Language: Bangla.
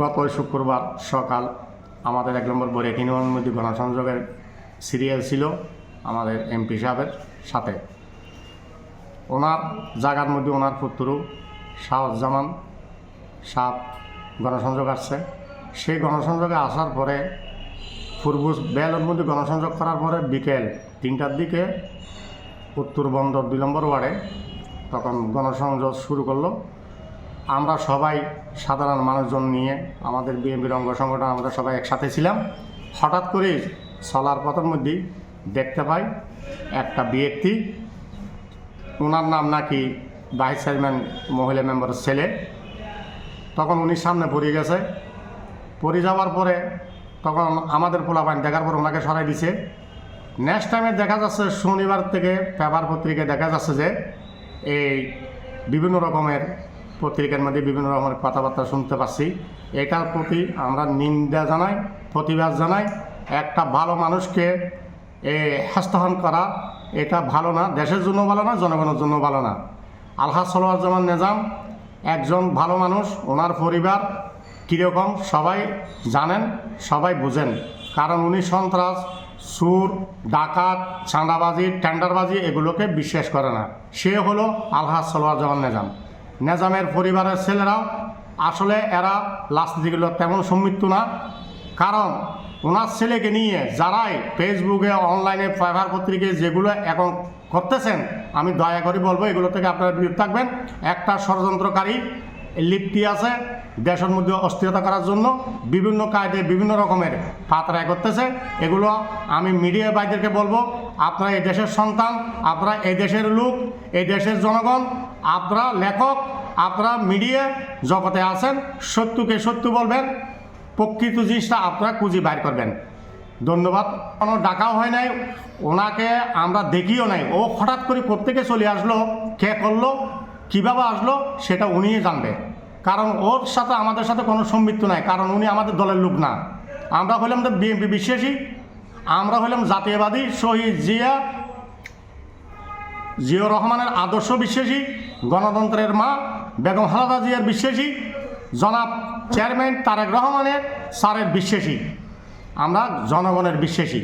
গত শুক্রবার সকাল আমাদের এক নম্বর বরেকিন মধ্যে গণসংযোগের সিরিয়াল ছিল আমাদের এমপি সাহেবের সাথে। ওনার জায়গার মধ্যে ওনার পুত্র শাহজামান সাহ গণসংযোগ আসছে। সেই গণসংযোগে আসার পরে পূর্ব বেলের মধ্যে গণসংযোগ করার পরে বিকেল তিনটার দিকে উত্তর বন্দর দুই নম্বর ওয়ার্ডে তখন গণসংযোগ শুরু করল। আমরা সবাই সাধারণ মানুষজন নিয়ে আমাদের বিএনপির অঙ্গ সংগঠন, আমরা সবাই একসাথে ছিলাম। হঠাৎ করে চলার পথের মধ্যেই দেখতে পাই একটা ব্যক্তি ওনার নাম নাকি ভাইস চেয়ারম্যান মহিলা মেম্বারের ছেলে। তখন উনি সামনে পড়ে গেছে। পড়ে যাওয়ার পরে তখন আমাদের পোলাপান দেখার পর ওনাকে সরাই দিছে। নেক্সট টাইমে দেখা যাচ্ছে, শনিবার থেকে পেপার পত্রিকায় দেখা যাচ্ছে যে এই বিভিন্ন রকমের পত্রিকার মধ্যে বিভিন্ন রকমের কথাবার্তা শুনতে পাচ্ছি। এটার প্রতি আমরা নিন্দা জানাই, প্রতিবাদ জানাই। একটা ভালো মানুষকে, এ হস্তাহন করা, এটা ভালো না। দেশের জন্য ভালো না, জনগণের জন্য ভালো না। আলহা সলোয়ার জামান নেজাম একজন ভালো মানুষ, ওনার পরিবার কীরকম সবাই জানেন, সবাই বুঝেন। কারণ উনি সন্ত্রাস, সুর, ডাকাত, চাঁদাবাজি, টেন্ডারবাজি এগুলোকে বিশ্বাস করে না। সে হলো আলহাজ সলোয়ার জামান নেজাম। নেজামের পরিবারের ছেলেরাও, আসলে এরা লাস্তিগুলো তেমন সমৃদ্ধ না। কারণ ওনার ছেলেকে নিয়ে যারাই ফেসবুকে, অনলাইনে পেপার পত্রিকায় যেগুলো এখন করতেছেন, আমি দয়া করে বলব, এগুলো থেকে আপনারা বিরত থাকবেন। একটা ষড়যন্ত্রকারী লিপ্তি আছে, দেশের মধ্যে অস্থিরতা করার জন্য বিভিন্ন কায়দে বিভিন্ন রকমের পাতরায় করতেছে। এগুলো আমি মিডিয়া ভাইদেরকে বলব, আপনারা এই দেশের সন্তান, আপনারা এই দেশের লোক, এই দেশের জনগণ, আপনারা লেখক, আপনারা মিডিয়া জগতে আছেন, সত্যকে সত্য বলবেন, প্রকৃত জিনিসটা আপনারা খুঁজে বাইর করবেন। ধন্যবাদ। কোনো ডাকাও হয় নাই, ওনাকে আমরা দেখিও নাই। ও হঠাৎ করে কোত্থেকে চলে আসলো, কে করল কীভাবে আসলো সেটা উনিই জানবে। কারণ ওর সাথে আমাদের সাথে কোনো সম্পৃক্ত নাই, কারণ উনি আমাদের দলের লোক না। আমরা হইলাম তো বিএনপি বিশ্বাসী, আমরা হইলাম জাতীয়বাদী, শহীদ জিয়া জিয়র রহমানের আদর্শ বিশ্বাসী, গণতন্ত্রের মা, বেগম খালেদা জিয়ার বিশ্বাসী, জনাব চেয়ারম্যান তারেক রহমানের, স্যারের বিশ্বাসী। আমরা জনগণের বিশ্বাসী।